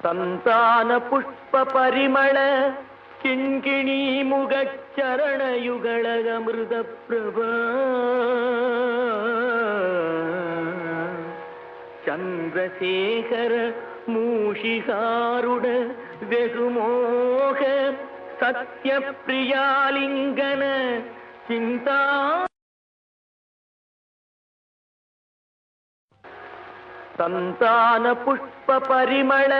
சந்தான புஷ்ப பரிமள கிண்கிணி முகச்சரண யுகளகமிருத பிரபா சந்திரசேகர மூஷிகாருட வெகுமோக சத்யப்பிரியாலிங்கன சிந்தா சந்தான புஷ்ப பரிமள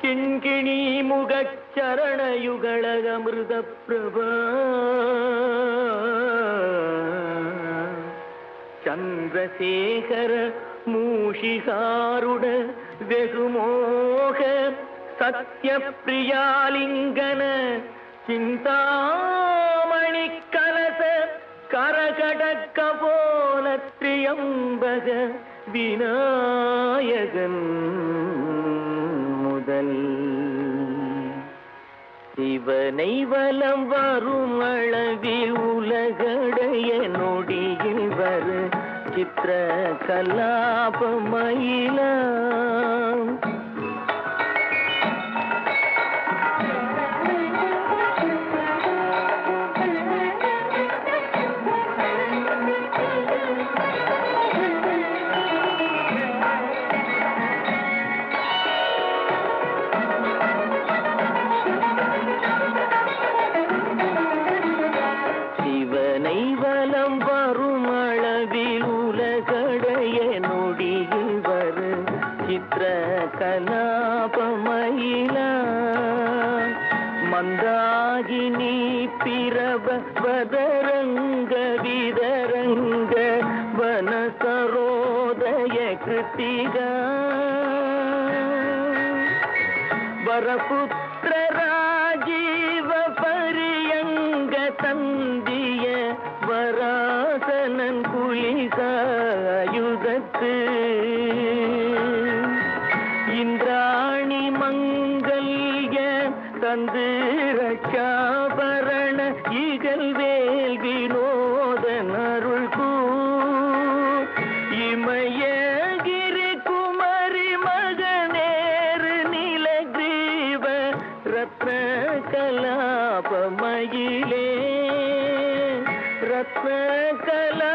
கிண்கிணி முகச்சரணயுகளகமிருத பிரபா சந்திரசேகர மூஷிகாருட வெகுமோக சத்யப்பிரியாலிங்கன சிந்தாமணி கலச கரகடக்க போல திரியம்பக விநாயகன் முதல். சிவனை வலம் வரும் அளவில் உலகடைய நொடியில் வரு சித்திர கலாபமயிலா சிவனை வலம் வரும் அளவில் உலகடைய நொடியில் வரு சித்திர கலாபமயில மந்தாகினி பிரப வதரங்க விதரங்க வனசரோதய கிருத்திகா. வரபுத்திர ராஜீவ பரியங்க தந்த வராசனன் இந்திராணி மங்கல்ய தந்து ரட்சாபரண இகழ்வேல் வினோதன் அருள் கூ இமயகிரி குமரி மகனேறு நிலகிரீவ ரத்ன கலாபமயிலே ரத்ன கலா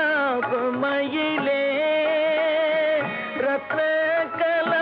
மயிலே ரத்ன கல